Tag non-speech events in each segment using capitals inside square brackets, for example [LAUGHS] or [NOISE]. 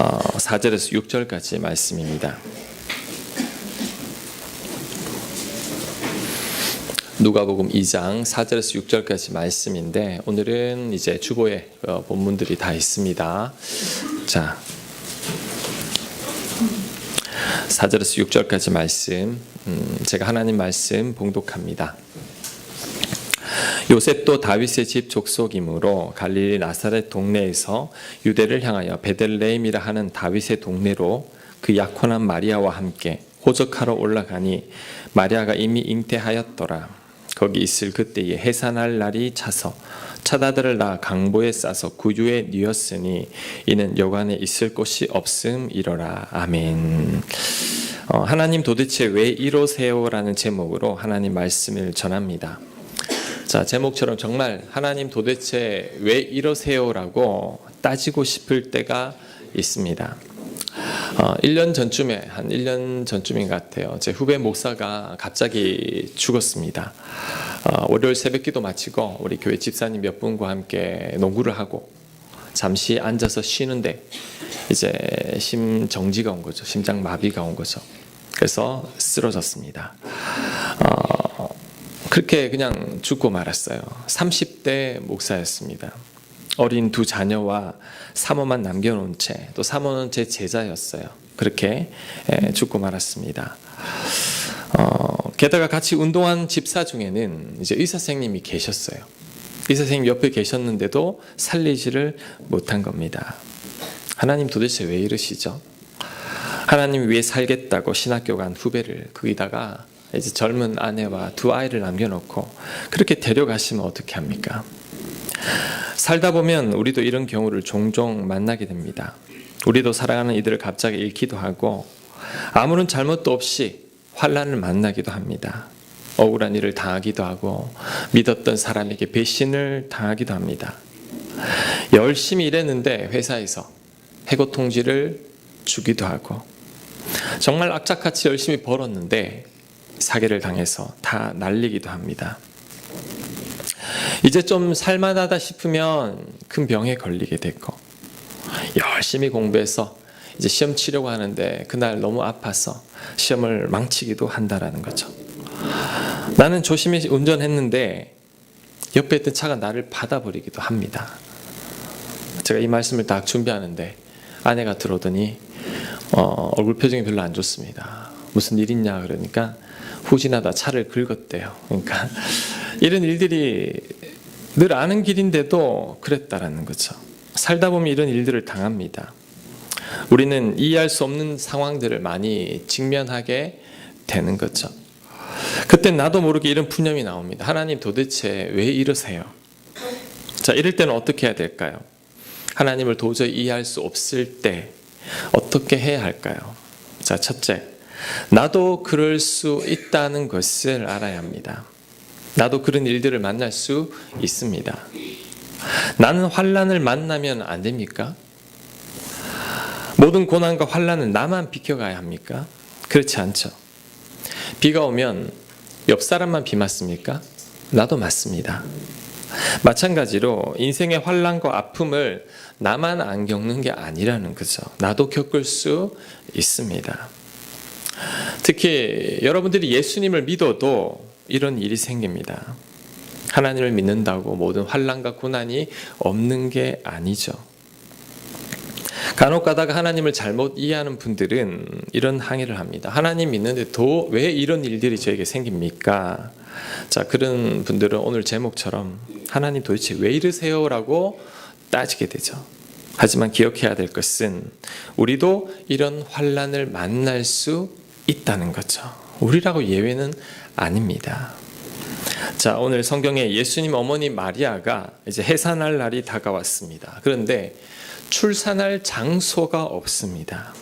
어, 4절에서 6절까지 말씀입니다. 누가복음 2장 4절에서 6절까지 말씀인데 오늘은 이제 주보에 어, 본문들이 다 있습니다. 자, 4절에서 6절까지 말씀 음, 제가 하나님 말씀 봉독합니다. 요셉도 다윗의 집 족속이므로 갈릴리 나사렛 동네에서 유대를 향하여 베들레헴이라 하는 다윗의 동네로 그 약혼한 마리아와 함께 호적하러 올라가니 마리아가 이미 잉태하였더라. 거기 있을 그때에 해산할 날이 차서 차다들을 낳아 강보에 싸서 구유에 뉘었으니 이는 여관에 있을 곳이 없음이로라. 아멘. 어, 하나님 도대체 왜 이러세요라는 제목으로 하나님 말씀을 전합니다. 자, 제목처럼 정말 하나님 도대체 왜 이러세요라고 따지고 싶을 때가 있습니다. 어, 1년 전쯤에 한 1년 전쯤인 것 같아요. 제 후배 목사가 갑자기 죽었습니다. 어, 월요일 새벽 기도 마치고 우리 교회 집사님 몇 분과 함께 농구를 하고 잠시 앉아서 쉬는데 이제 심정지가 온 거죠. 심장 마비가 온 거죠. 그래서 쓰러졌습니다. 어, 그렇게 그냥 죽고 말았어요. 30대 목사였습니다. 어린 두 자녀와 사모만 남겨놓은 채, 또 사모는 제 제자였어요. 그렇게 에, 죽고 말았습니다. 어, 게다가 같이 운동한 집사 중에는 이제 의사 선생님이 계셨어요. 의사 선생님 옆에 계셨는데도 살리지를 못한 겁니다. 하나님 도대체 왜 이러시죠? 하나님 위해 살겠다고 신학교 간 후배를 거기다가 이제 젊은 아내와 두 아이를 남겨놓고 그렇게 데려가시면 어떻게 합니까? 살다 보면 우리도 이런 경우를 종종 만나게 됩니다. 우리도 사랑하는 이들을 갑자기 잃기도 하고 아무런 잘못도 없이 환란을 만나기도 합니다. 억울한 일을 당하기도 하고 믿었던 사람에게 배신을 당하기도 합니다. 열심히 일했는데 회사에서 해고 통지를 주기도 하고 정말 악착같이 열심히 벌었는데 사기를 당해서 다 날리기도 합니다. 이제 좀 살만하다 싶으면 큰 병에 걸리게 되고 열심히 공부해서 이제 시험 치려고 하는데 그날 너무 아파서 시험을 망치기도 한다라는 거죠. 나는 조심히 운전했는데 옆에 있던 차가 나를 받아버리기도 합니다. 제가 이 말씀을 딱 준비하는데 아내가 들어오더니 어, 얼굴 표정이 별로 안 좋습니다. 무슨 일 있냐 그러니까 후진하다 차를 긁었대요. 그러니까 [LAUGHS] 이런 일들이 늘 아는 길인데도 그랬다라는 거죠. 살다 보면 이런 일들을 당합니다. 우리는 이해할 수 없는 상황들을 많이 직면하게 되는 거죠. 그때 나도 모르게 이런 푸념이 나옵니다. 하나님 도대체 왜 이러세요? 자, 이럴 때는 어떻게 해야 될까요? 하나님을 도저히 이해할 수 없을 때 어떻게 해야 할까요? 자, 첫째. 나도 그럴 수 있다는 것을 알아야 합니다. 나도 그런 일들을 만날 수 있습니다. 나는 환란을 만나면 안 됩니까? 모든 고난과 환란은 나만 비켜가야 합니까? 그렇지 않죠. 비가 오면 옆 사람만 비 맞습니까? 나도 맞습니다. 마찬가지로 인생의 환란과 아픔을 나만 안 겪는 게 아니라는 거죠. 나도 겪을 수 있습니다. 특히 여러분들이 예수님을 믿어도 이런 일이 생깁니다. 하나님을 믿는다고 모든 환란과 고난이 없는 게 아니죠. 간혹 가다가 하나님을 잘못 이해하는 분들은 이런 항의를 합니다. 하나님 믿는데 도 왜 이런 일들이 저에게 생깁니까? 자, 그런 분들은 오늘 제목처럼 하나님 도대체 왜 이러세요라고 따지게 되죠. 하지만 기억해야 될 것은 우리도 이런 환란을 만날 수 있다는 거죠. 우리라고 예외는 아닙니다. 자, 오늘 성경에 예수님 어머니 마리아가 이제 해산할 날이 다가왔습니다. 그런데 출산할 장소가 없습니다.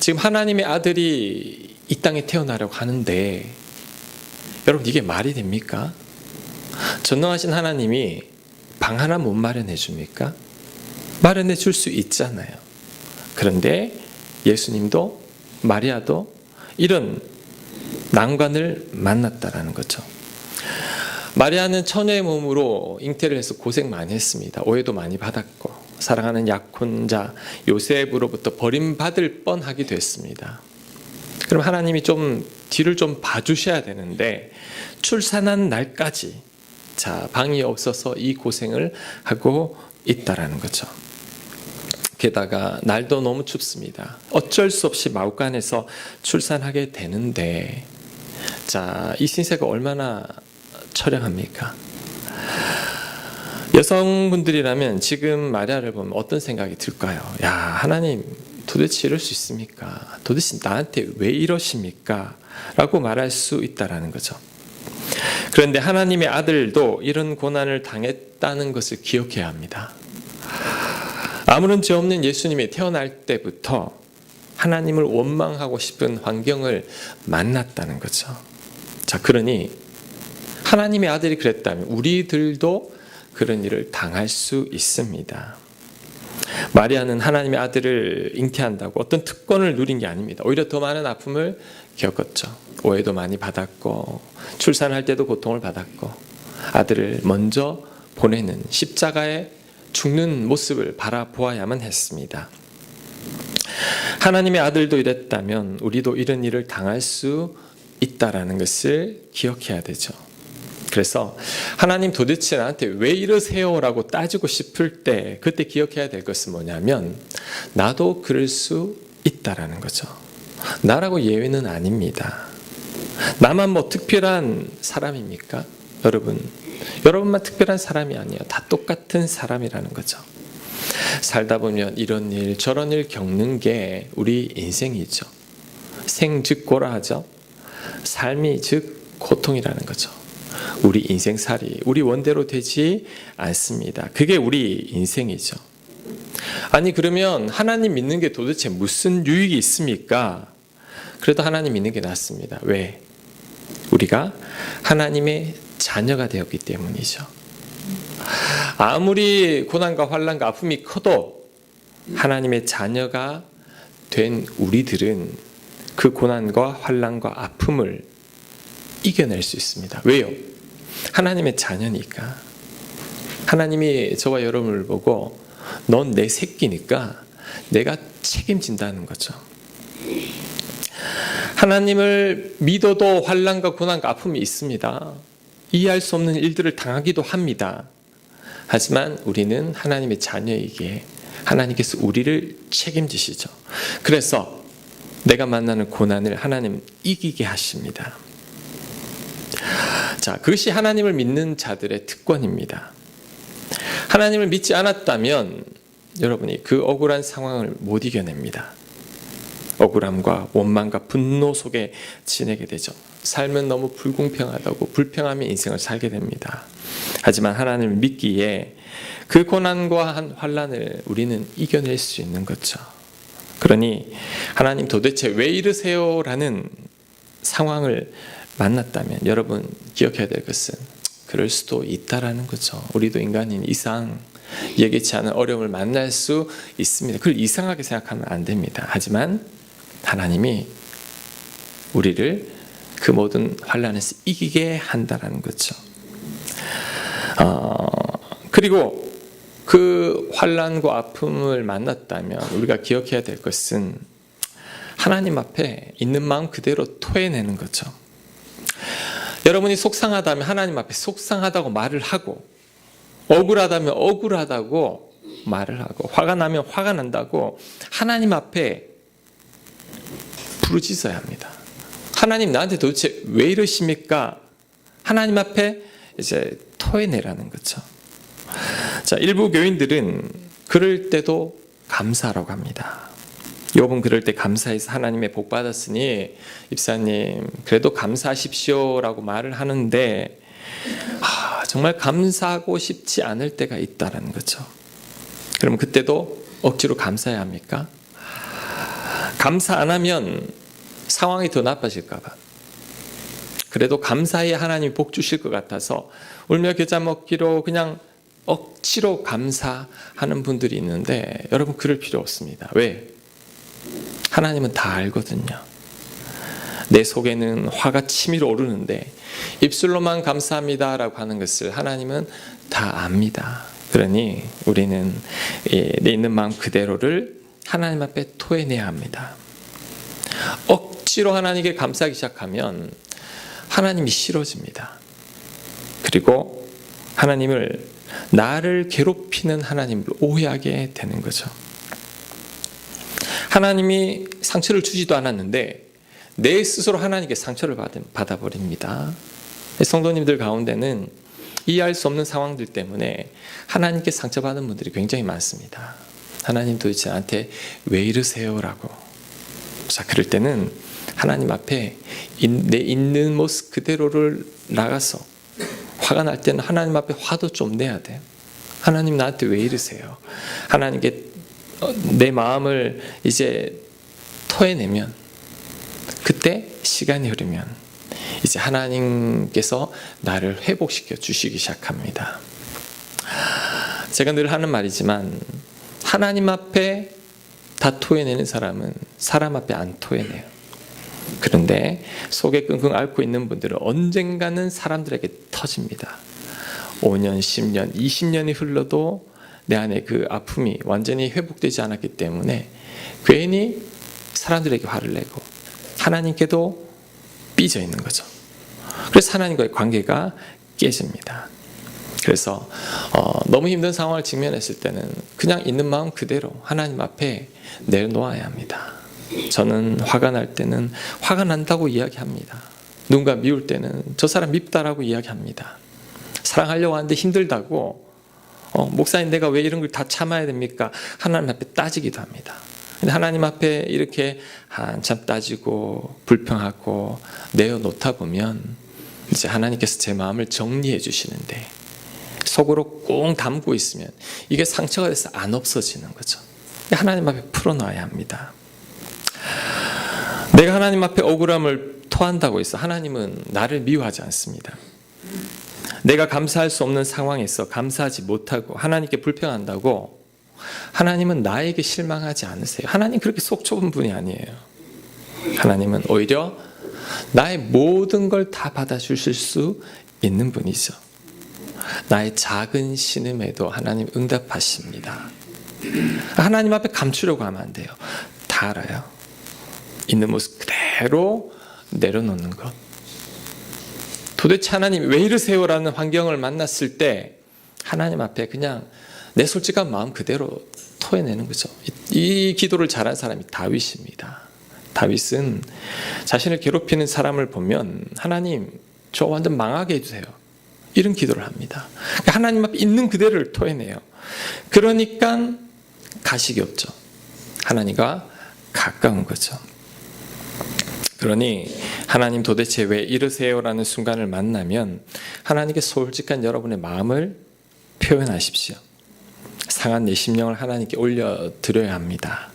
지금 하나님의 아들이 이 땅에 태어나려고 하는데 여러분 이게 말이 됩니까? 전능하신 하나님이 방 하나 못 마련해 줍니까? 마련해 줄 수 있잖아요. 그런데 예수님도 마리아도 이런 난관을 만났다라는 거죠. 마리아는 처녀의 몸으로 잉태를 해서 고생 많이 했습니다. 오해도 많이 받았고 사랑하는 약혼자 요셉으로부터 버림받을 뻔하기도 했습니다. 그럼 하나님이 좀 뒤를 좀 봐주셔야 되는데 출산한 날까지 자 방이 없어서 이 고생을 하고 있다라는 거죠. 게다가 날도 너무 춥습니다. 어쩔 수 없이 마구간에서 출산하게 되는데 자 이 신세가 얼마나 처량합니까? 여성분들이라면 지금 마리아를 보면 어떤 생각이 들까요? 야 하나님 도대체 이럴 수 있습니까? 도대체 나한테 왜 이러십니까? 라고 말할 수 있다라는 거죠. 그런데 하나님의 아들도 이런 고난을 당했다는 것을 기억해야 합니다. 아무런 죄 없는 예수님이 태어날 때부터 하나님을 원망하고 싶은 환경을 만났다는 거죠. 자, 그러니 하나님의 아들이 그랬다면 우리들도 그런 일을 당할 수 있습니다. 마리아는 하나님의 아들을 잉태한다고 어떤 특권을 누린 게 아닙니다. 오히려 더 많은 아픔을 겪었죠. 오해도 많이 받았고 출산할 때도 고통을 받았고 아들을 먼저 보내는 십자가에 죽는 모습을 바라보아야만 했습니다. 하나님의 아들도 이랬다면 우리도 이런 일을 당할 수 있다라는 것을 기억해야 되죠. 그래서 하나님 도대체 나한테 왜 이러세요 라고 따지고 싶을 때 그때 기억해야 될 것은 뭐냐면 나도 그럴 수 있다라는 거죠. 나라고 예외는 아닙니다. 나만 뭐 특별한 사람입니까? 여러분, 여러분만 특별한 사람이 아니에요. 다 똑같은 사람이라는 거죠. 살다 보면 이런 일, 저런 일 겪는 게 우리 인생이죠. 생 즉 고라 하죠. 삶이 즉 고통이라는 거죠. 우리 인생살이 우리 원대로 되지 않습니다. 그게 우리 인생이죠. 아니 그러면 하나님 믿는 게 도대체 무슨 유익이 있습니까? 그래도 하나님 믿는 게 낫습니다. 왜? 우리가 하나님의 자녀가 되었기 때문이죠. 아무리 고난과 환란과 아픔이 커도 하나님의 자녀가 된 우리들은 그 고난과 환란과 아픔을 이겨낼 수 있습니다. 왜요? 하나님의 자녀니까. 하나님이 저와 여러분을 보고 넌 내 새끼니까 내가 책임진다는 거죠. 하나님을 믿어도 환란과 고난과 아픔이 있습니다. 이해할 수 없는 일들을 당하기도 합니다. 하지만 우리는 하나님의 자녀이기에 하나님께서 우리를 책임지시죠. 그래서 내가 만나는 고난을 하나님 이기게 하십니다. 자, 그것이 하나님을 믿는 자들의 특권입니다. 하나님을 믿지 않았다면 여러분이 그 억울한 상황을 못 이겨냅니다. 억울함과 원망과 분노 속에 지내게 되죠. 삶은 너무 불공평하다고 불평하며 인생을 살게 됩니다. 하지만 하나님을 믿기에 그 고난과 환란을 우리는 이겨낼 수 있는 거죠. 그러니 하나님 도대체 왜 이러세요라는 상황을 만났다면 여러분 기억해야 될 것은 그럴 수도 있다라는 거죠. 우리도 인간인 이상 예기치 않은 어려움을 만날 수 있습니다. 그걸 이상하게 생각하면 안 됩니다. 하지만 하나님이 우리를 그 모든 환란에서 이기게 한다라는 거죠. 어, 그리고 그 환란과 아픔을 만났다면 우리가 기억해야 될 것은 하나님 앞에 있는 마음 그대로 토해내는 거죠. 여러분이 속상하다면 하나님 앞에 속상하다고 말을 하고 억울하다면 억울하다고 말을 하고 화가 나면 화가 난다고 하나님 앞에 부르짖어야 합니다. 하나님 나한테 도대체 왜 이러십니까? 하나님 앞에 이제 토해내라는 거죠. 자, 일부 교인들은 그럴 때도 감사라고 합니다. 욥은 그럴 때 감사해서 하나님의 복 받았으니 입사님 그래도 감사하십시오라고 말을 하는데 아, 정말 감사하고 싶지 않을 때가 있다라는 거죠. 그럼 그때도 억지로 감사해야 합니까? 감사 안 하면 상황이 더 나빠질까봐. 그래도 감사해 하나님이 복 주실 것 같아서 울며 겨자 먹기로 그냥 억지로 감사하는 분들이 있는데 여러분 그럴 필요 없습니다. 왜? 하나님은 다 알거든요. 내 속에는 화가 치밀어 오르는데 입술로만 감사합니다라고 하는 것을 하나님은 다 압니다. 그러니 우리는 이내 있는 마음 그대로를 하나님 앞에 토해내야 합니다. 억 지로 하나님께 감사하기 시작하면 하나님이 싫어집니다. 그리고 하나님을 나를 괴롭히는 하나님을 오해하게 되는 거죠. 하나님이 상처를 주지도 않았는데 내 스스로 하나님께 상처를 받아 버립니다. 성도님들 가운데는 이해할 수 없는 상황들 때문에 하나님께 상처받은 분들이 굉장히 많습니다. 하나님 도대체 나한테 왜 이러세요라고. 자, 그럴 때는 하나님 앞에 내 있는 모습 그대로를 나가서 화가 날 때는 하나님 앞에 화도 좀 내야 돼요. 하나님 나한테 왜 이러세요? 하나님께 어, 내 마음을 이제 토해내면 그때 시간이 흐르면 이제 하나님께서 나를 회복시켜 주시기 시작합니다. 제가 늘 하는 말이지만 하나님 앞에 다 토해내는 사람은 사람 앞에 안 토해내요. 그런데 속에 끙끙 앓고 있는 분들은 언젠가는 사람들에게 터집니다. 5년, 10년, 20년이 흘러도 내 안에 그 아픔이 완전히 회복되지 않았기 때문에 괜히 사람들에게 화를 내고 하나님께도 삐져 있는 거죠. 그래서 하나님과의 관계가 깨집니다. 그래서 어, 너무 힘든 상황을 직면했을 때는 그냥 있는 마음 그대로 하나님 앞에 내려놓아야 합니다. 저는 화가 날 때는 화가 난다고 이야기합니다. 누군가 미울 때는 저 사람 밉다라고 이야기합니다. 사랑하려고 하는데 힘들다고 어, 목사님 내가 왜 이런 걸 다 참아야 됩니까? 하나님 앞에 따지기도 합니다. 근데 하나님 앞에 이렇게 한참 따지고 불평하고 내어놓다 보면 이제 하나님께서 제 마음을 정리해 주시는데 속으로 꽁 담고 있으면 이게 상처가 돼서 안 없어지는 거죠. 하나님 앞에 풀어놔야 합니다. 내가 하나님 앞에 억울함을 토한다고 해서 하나님은 나를 미워하지 않습니다. 내가 감사할 수 없는 상황에서 감사하지 못하고 하나님께 불평한다고 하나님은 나에게 실망하지 않으세요. 하나님 그렇게 속 좁은 분이 아니에요. 하나님은 오히려 나의 모든 걸 다 받아주실 수 있는 분이죠. 나의 작은 신음에도 하나님 응답하십니다. 하나님 앞에 감추려고 하면 안 돼요. 다 알아요. 있는 모습 그대로 내려놓는 것. 도대체 하나님 왜 이러세요라는 환경을 만났을 때 하나님 앞에 그냥 내 솔직한 마음 그대로 토해내는 거죠. 이 기도를 잘한 사람이 다윗입니다. 다윗은 자신을 괴롭히는 사람을 보면 하나님 저 완전 망하게 해주세요. 이런 기도를 합니다. 하나님 앞에 있는 그대로를 토해내요. 그러니까 가식이 없죠. 하나님과 가까운 거죠. 그러니 하나님 도대체 왜 이러세요라는 순간을 만나면 하나님께 솔직한 여러분의 마음을 표현하십시오. 상한 내 심령을 하나님께 올려 드려야 합니다.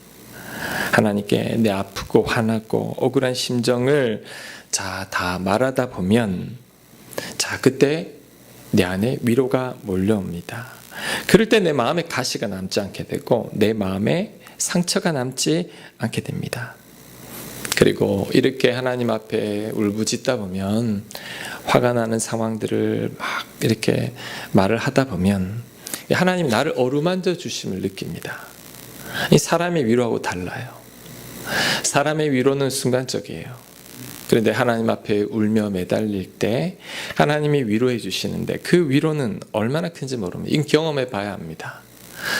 하나님께 내 아프고 화나고 억울한 심정을 자, 다 말하다 보면 자, 그때 내 안에 위로가 몰려옵니다. 그럴 때 내 마음에 가시가 남지 않게 되고 내 마음에 상처가 남지 않게 됩니다. 그리고 이렇게 하나님 앞에 울부짖다 보면 화가 나는 상황들을 막 이렇게 말을 하다 보면 하나님 나를 어루만져 주심을 느낍니다. 이 사람의 위로하고 달라요. 사람의 위로는 순간적이에요. 그런데 하나님 앞에 울며 매달릴 때 하나님이 위로해 주시는데 그 위로는 얼마나 큰지 모릅니다. 이 경험해 봐야 합니다.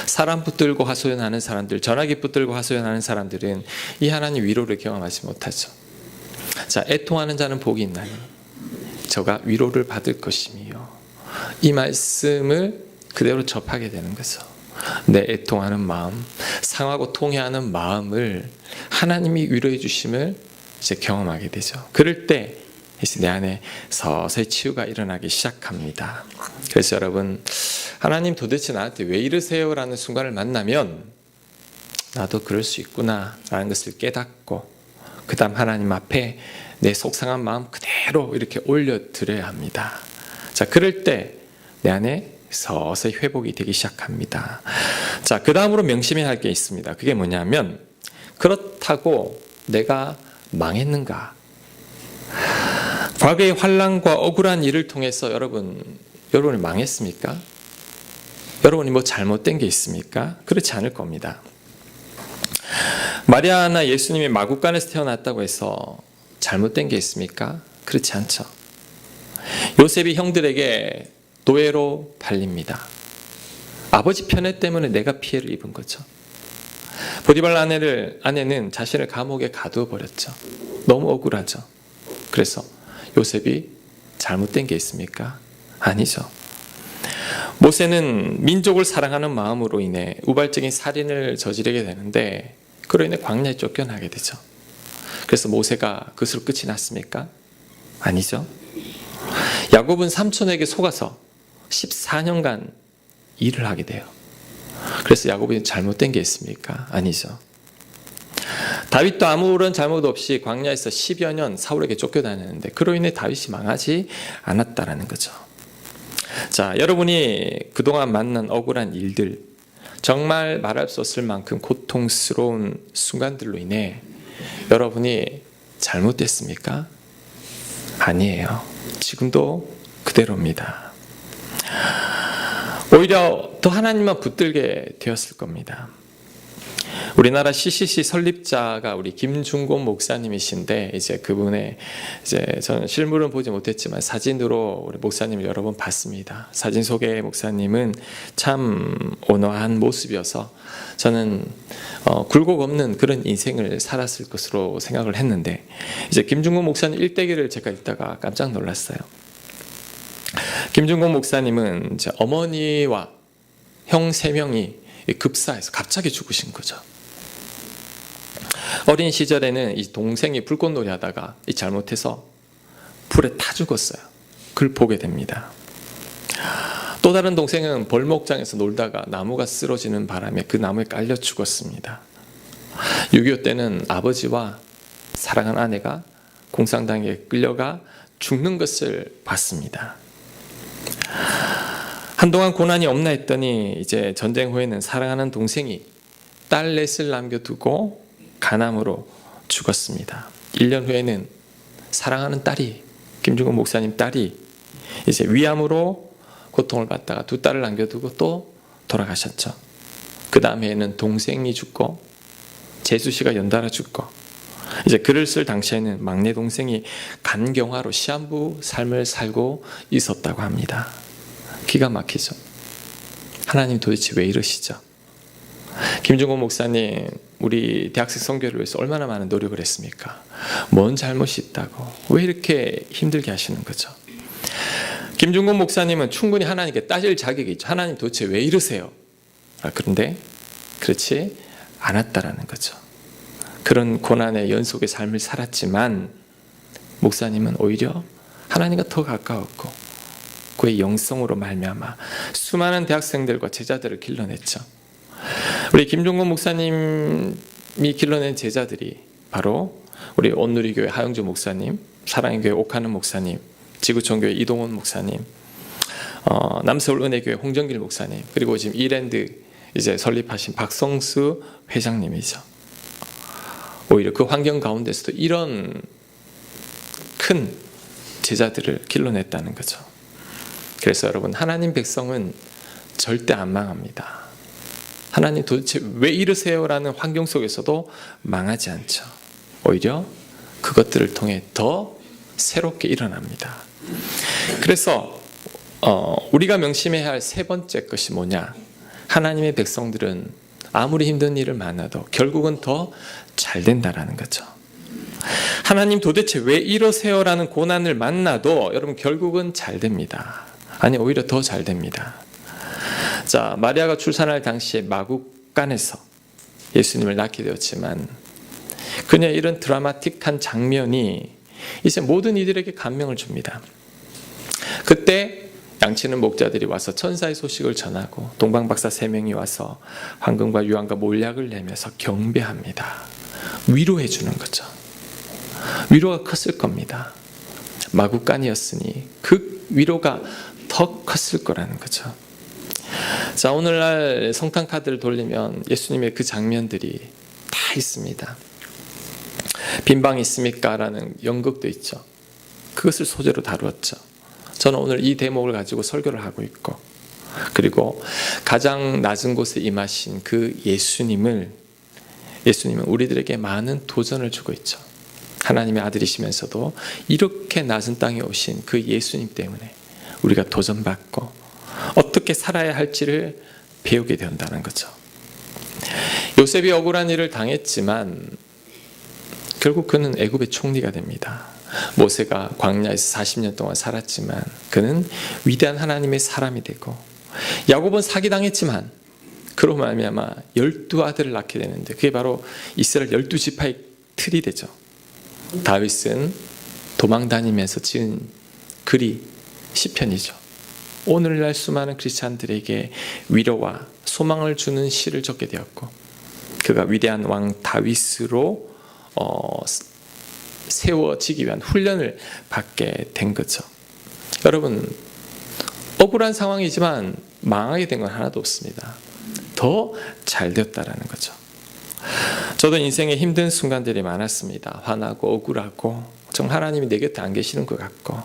사람 붙들고 하소연하는 사람들, 전화기 붙들고 하소연하는 사람들은 이 하나님 위로를 경험하지 못하죠. 자, 애통하는 자는 복이 있나니 저가 위로를 받을 것이며 이 말씀을 그대로 접하게 되는 거죠. 내 애통하는 마음, 상하고 통해하는 마음을 하나님이 위로해 주심을 이제 경험하게 되죠. 그럴 때 이제 내 안에 서서히 치유가 일어나기 시작합니다. 그래서 여러분 하나님 도대체 나한테 왜 이러세요라는 순간을 만나면 나도 그럴 수 있구나라는 것을 깨닫고 그다음 하나님 앞에 내 속상한 마음 그대로 이렇게 올려 드려야 합니다. 자, 그럴 때 내 안에 서서히 회복이 되기 시작합니다. 자, 그 다음으로 명심해야 할 게 있습니다. 그게 뭐냐면 그렇다고 내가 망했는가? 과거의 환란과 억울한 일을 통해서 여러분 여러분이 망했습니까? 여러분이 뭐 잘못된 게 있습니까? 그렇지 않을 겁니다. 마리아나 예수님이 마국간에서 태어났다고 해서 잘못된 게 있습니까? 그렇지 않죠. 요셉이 형들에게 노예로 팔립니다. 아버지 편애 때문에 내가 피해를 입은 거죠. 보디발 아내를 아내는 자신을 감옥에 가두어 버렸죠. 너무 억울하죠. 그래서 요셉이 잘못된 게 있습니까? 아니죠. 모세는 민족을 사랑하는 마음으로 인해 우발적인 살인을 저지르게 되는데 그로 인해 광야에 쫓겨나게 되죠. 그래서 모세가 그것으로 끝이 났습니까? 아니죠. 야곱은 삼촌에게 속아서 14년간 일을 하게 돼요. 그래서 야곱이 잘못된 게 있습니까? 아니죠. 다윗도 아무런 잘못 없이 광야에서 10여 년 사울에게 쫓겨다녔는데 그로 인해 다윗이 망하지 않았다라는 거죠. 자, 여러분이 그동안 만난 억울한 일들, 정말 말할 수 없을 만큼 고통스러운 순간들로 인해 여러분이 잘못됐습니까? 아니에요. 지금도 그대로입니다. 오히려 더 하나님만 붙들게 되었을 겁니다. 우리나라 CCC 설립자가 우리 김중곤 목사님이신데 이제 그분의 이제 저는 실물은 보지 못했지만 사진으로 우리 목사님을 여러 번 봤습니다. 사진 속의 목사님은 참 온화한 모습이어서 저는 어, 굴곡 없는 그런 인생을 살았을 것으로 생각을 했는데 이제 김중곤 목사님 일대기를 제가 읽다가 깜짝 놀랐어요. 김중곤 목사님은 이제 어머니와 형 세 명이 급사해서 갑자기 죽으신 거죠. 어린 시절에는 이 동생이 불꽃놀이 하다가 이 잘못해서 불에 타 죽었어요. 그걸 보게 됩니다. 또 다른 동생은 벌목장에서 놀다가 나무가 쓰러지는 바람에 그 나무에 깔려 죽었습니다. 6.25 때는 아버지와 사랑한 아내가 공산당에 끌려가 죽는 것을 봤습니다. 한동안 고난이 없나 했더니 이제 전쟁 후에는 사랑하는 동생이 딸 넷을 남겨두고 가남으로 죽었습니다. 1년 후에는 사랑하는 딸이 김중건 목사님 딸이 이제 위암으로 고통을 받다가 두 딸을 남겨두고 또 돌아가셨죠. 그 다음에는 동생이 죽고 재수 씨가 연달아 죽고 이제 글을 쓸 당시에는 막내 동생이 간경화로 시한부 삶을 살고 있었다고 합니다. 기가 막히죠. 하나님 도대체 왜 이러시죠? 김중곤 목사님 우리 대학생 선교를 위해서 얼마나 많은 노력을 했습니까? 뭔 잘못이 있다고 왜 이렇게 힘들게 하시는 거죠? 김중곤 목사님은 충분히 하나님께 따질 자격이 있죠. 하나님 도대체 왜 이러세요? 아, 그런데 그렇지 않았다라는 거죠. 그런 고난의 연속의 삶을 살았지만 목사님은 오히려 하나님과 더 가까웠고 그의 영성으로 말미암아 수많은 대학생들과 제자들을 길러냈죠. 우리 김종건 목사님이 길러낸 제자들이 바로 우리 온누리교회 하영주 목사님, 사랑의 교회 옥하는 목사님, 지구촌교회 이동원 목사님, 어, 남서울 은혜교회 홍정길 목사님, 그리고 지금 이랜드 이제 설립하신 박성수 회장님이죠. 오히려 그 환경 가운데서도 이런 큰 제자들을 길러냈다는 거죠. 그래서 여러분 하나님 백성은 절대 안 망합니다. 하나님 도대체 왜 이러세요라는 환경 속에서도 망하지 않죠. 오히려 그것들을 통해 더 새롭게 일어납니다. 그래서 어, 우리가 명심해야 할 세 번째 것이 뭐냐? 하나님의 백성들은 아무리 힘든 일을 만나도 결국은 더 잘 된다라는 거죠. 하나님 도대체 왜 이러세요라는 고난을 만나도 여러분 결국은 잘 됩니다. 아니 오히려 더 잘 됩니다. 자 마리아가 출산할 당시에 마국간에서 예수님을 낳게 되었지만 그녀의 이런 드라마틱한 장면이 이제 모든 이들에게 감명을 줍니다. 그때 양치는 목자들이 와서 천사의 소식을 전하고 동방박사 세 명이 와서 황금과 유황과 몰약을 내면서 경배합니다. 위로해 주는 거죠. 위로가 컸을 겁니다. 마국간이었으니 그 위로가 더 컸을 거라는 거죠. 자, 오늘날 성탄 카드를 돌리면 예수님의 그 장면들이 다 있습니다. 빈방 있습니까? 라는 연극도 있죠. 그것을 소재로 다루었죠. 저는 오늘 이 대목을 가지고 설교를 하고 있고 그리고 가장 낮은 곳에 임하신 그 예수님을 예수님은 우리들에게 많은 도전을 주고 있죠. 하나님의 아들이시면서도 이렇게 낮은 땅에 오신 그 예수님 때문에 우리가 도전받고 어떻게 살아야 할지를 배우게 된다는 거죠. 요셉이 억울한 일을 당했지만 결국 그는 애굽의 총리가 됩니다. 모세가 광야에서 40년 동안 살았지만 그는 위대한 하나님의 사람이 되고 야곱은 사기당했지만 그로 말미암아 열두 아들을 낳게 되는데 그게 바로 이스라엘 열두 지파의 틀이 되죠. 다윗은 도망 다니면서 지은 글이 시편이죠. 오늘날 수많은 크리스찬들에게 위로와 소망을 주는 시를 적게 되었고 그가 위대한 왕 다윗으로 어, 세워지기 위한 훈련을 받게 된 거죠. 여러분 억울한 상황이지만 망하게 된 건 하나도 없습니다. 더 잘 되었다라는 거죠. 저도 인생에 힘든 순간들이 많았습니다. 화나고 억울하고 정 하나님이 내 곁에 안 계시는 것 같고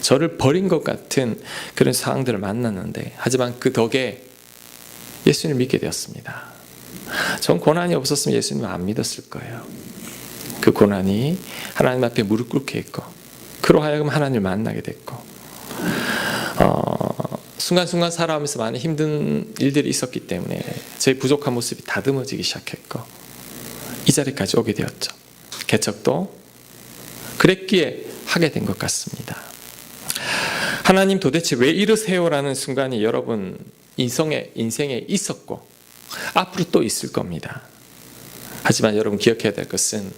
저를 버린 것 같은 그런 상황들을 만났는데 하지만 그 덕에 예수님을 믿게 되었습니다. 전 고난이 없었으면 예수님을 안 믿었을 거예요. 그 고난이 하나님 앞에 무릎 꿇게 했고 그로 하여금 하나님을 만나게 됐고 어, 순간순간 살아가면서 많은 힘든 일들이 있었기 때문에 제 부족한 모습이 다듬어지기 시작했고 이 자리까지 오게 되었죠. 개척도 그랬기에 하게 된 것 같습니다. 하나님 도대체 왜 이러세요라는 순간이 여러분 인생에 인생에 있었고 앞으로 또 있을 겁니다. 하지만 여러분 기억해야 될 것은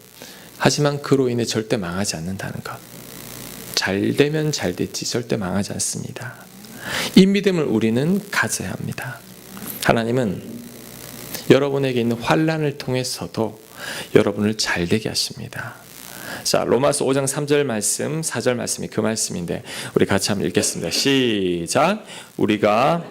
하지만 그로 인해 절대 망하지 않는다는 것. 잘 되면 잘 됐지 절대 망하지 않습니다. 이 믿음을 우리는 가져야 합니다. 하나님은 여러분에게 있는 환란을 통해서도 여러분을 잘 되게 하십니다. 자, 로마서 5장 3절 말씀, 4절 말씀이 그 말씀인데 우리 같이 한번 읽겠습니다. 시작. 우리가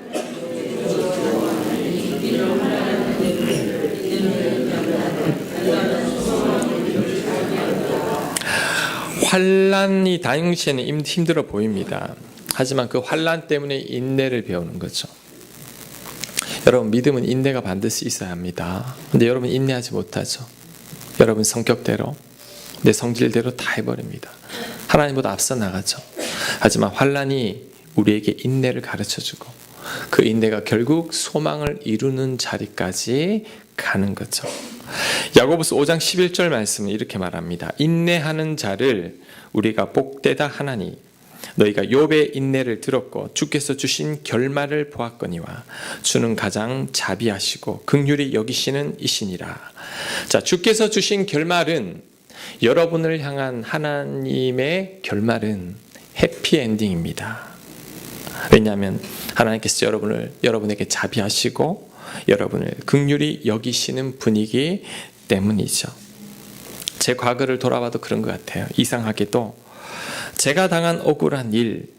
환란이 당시에는 힘들어 보입니다. 하지만 그 환란 때문에 인내를 배우는 거죠. 여러분 믿음은 인내가 반드시 있어야 합니다. 근데 여러분 인내하지 못하죠. 여러분 성격대로 내 성질대로 다 해버립니다. 하나님보다 앞서 나가죠. 하지만 환란이 우리에게 인내를 가르쳐주고 그 인내가 결국 소망을 이루는 자리까지 가는 거죠. 야고보서 5장 11절 말씀은 이렇게 말합니다. 인내하는 자를 우리가 복되다 하나니 너희가 욥의 인내를 들었고 주께서 주신 결말을 보았거니와 주는 가장 자비하시고 극률이 여기시는 이시니라. 자, 주께서 주신 결말은 여러분을 향한 하나님의 결말은 해피 엔딩입니다. 왜냐하면 하나님께서 여러분을 여러분에게 자비하시고 여러분을 극률이 여기시는 분이기 때문이죠. 제 과거를 돌아봐도 그런 것 같아요. 이상하게도 제가 당한 억울한 일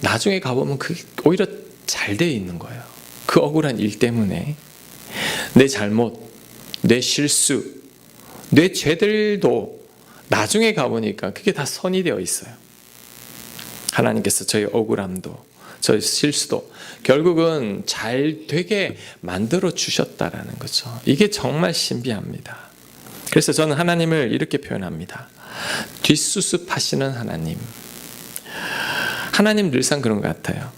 나중에 가보면 그 오히려 잘 되어 있는 거예요. 그 억울한 일 때문에 내 잘못, 내 실수, 내 죄들도 나중에 가보니까 그게 다 선이 되어 있어요. 하나님께서 저희 억울함도 저희 실수도 결국은 잘 되게 만들어 주셨다라는 거죠. 이게 정말 신비합니다. 그래서 저는 하나님을 이렇게 표현합니다. 뒷수습하시는 하나님. 하나님 늘상 그런 것 같아요.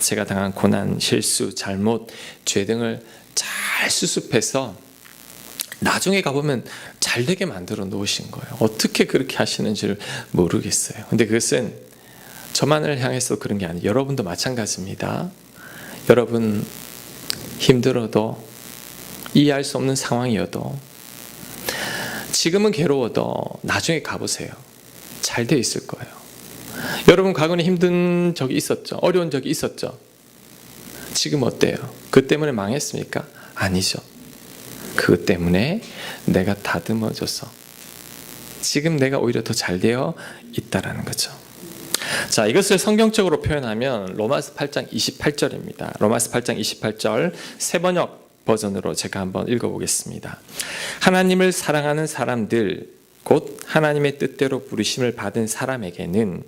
제가 당한 고난, 실수, 잘못, 죄 등을 잘 수습해서 나중에 가보면 잘 되게 만들어 놓으신 거예요. 어떻게 그렇게 하시는지를 모르겠어요. 근데 그것은 저만을 향해서 그런 게 아니에요. 여러분도 마찬가지입니다. 여러분 힘들어도 이해할 수 없는 상황이어도 지금은 괴로워도 나중에 가보세요. 잘 돼 있을 거예요. 여러분 과거에 힘든 적이 있었죠. 어려운 적이 있었죠. 지금 어때요? 그 때문에 망했습니까? 아니죠. 그 때문에 내가 다듬어져서 지금 내가 오히려 더 잘 되어 있다라는 거죠. 자, 이것을 성경적으로 표현하면 로마스 8장 28절입니다. 로마스 8장 28절 세 번역 버전으로 제가 한번 읽어보겠습니다. 하나님을 사랑하는 사람들, 곧 하나님의 뜻대로 부르심을 받은 사람에게는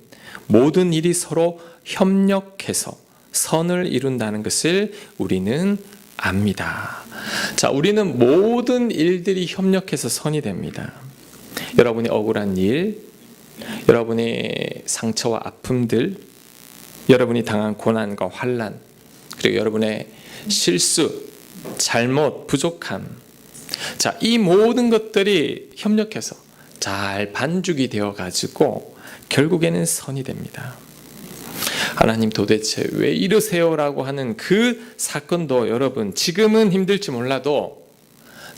모든 일이 서로 협력해서 선을 이룬다는 것을 우리는 압니다. 자, 우리는 모든 일들이 협력해서 선이 됩니다. 여러분이 억울한 일, 여러분의 상처와 아픔들, 여러분이 당한 고난과 환란, 그리고 여러분의 실수, 잘못, 부족함. 자, 이 모든 것들이 협력해서 잘 반죽이 되어 가지고 결국에는 선이 됩니다. 하나님 도대체 왜 이러세요라고 하는 그 사건도 여러분 지금은 힘들지 몰라도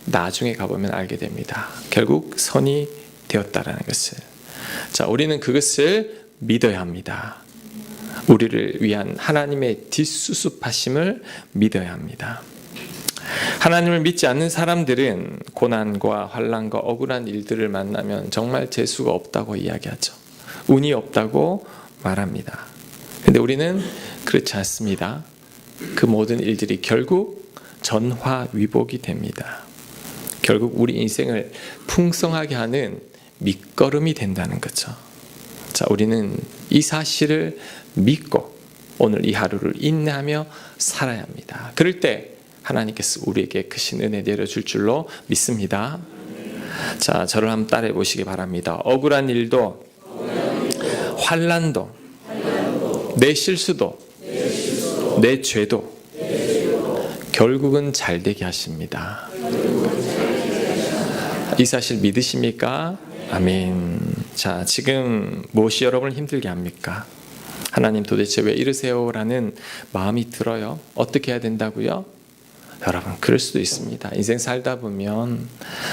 나중에 가보면 알게 됩니다. 결국 선이 되었다라는 것을. 자, 우리는 그것을 믿어야 합니다. 우리를 위한 하나님의 뒷수습하심을 믿어야 합니다. 하나님을 믿지 않는 사람들은 고난과 환란과 억울한 일들을 만나면 정말 재수가 없다고 이야기하죠. 운이 없다고 말합니다. 근데 우리는 그렇지 않습니다. 그 모든 일들이 결국 전화위복이 됩니다. 결국 우리 인생을 풍성하게 하는 밑거름이 된다는 거죠. 자, 우리는 이 사실을 믿고 오늘 이 하루를 인내하며 살아야 합니다. 그럴 때 하나님께서 우리에게 크신 은혜 내려줄 줄로 믿습니다. 자, 저를 한번 따라해 보시기 바랍니다. 억울한 일도, 환란도, 내 실수도, 내 죄도 결국은 잘 되게 하십니다. 이 사실 믿으십니까? 아멘. 자, 지금 무엇이 여러분을 힘들게 합니까? 하나님 도대체 왜 이러세요라는 마음이 들어요. 어떻게 해야 된다고요? 여러분, 그럴 수도 있습니다. 인생 살다 보면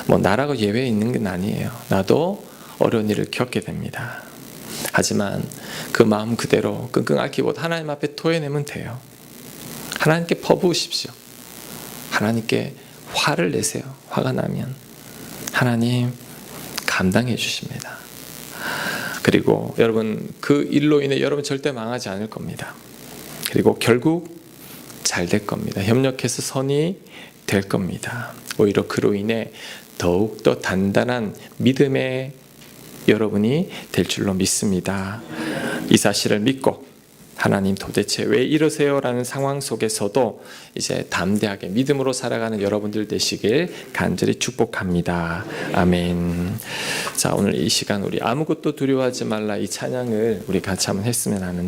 뭐 나라고 예외 있는 건 아니에요. 나도 어려운 일을 겪게 됩니다. 하지만 그 마음 그대로 끙끙 앓기보다 하나님 앞에 토해내면 돼요. 하나님께 퍼부으십시오. 하나님께 화를 내세요. 화가 나면 하나님 감당해 주십니다. 그리고 여러분 그 일로 인해 여러분 절대 망하지 않을 겁니다. 그리고 결국 잘 될 겁니다. 협력해서 선이 될 겁니다. 오히려 그로 인해 더욱 더 단단한 믿음의 여러분이 될 줄로 믿습니다. 이 사실을 믿고 하나님 도대체 왜 이러세요 라는 상황 속에서도 이제 담대하게 믿음으로 살아가는 여러분들 되시길 간절히 축복합니다. 아멘. 자, 오늘 이 시간 우리 아무것도 두려워하지 말라 이 찬양을 우리 같이 한번 했으면 하는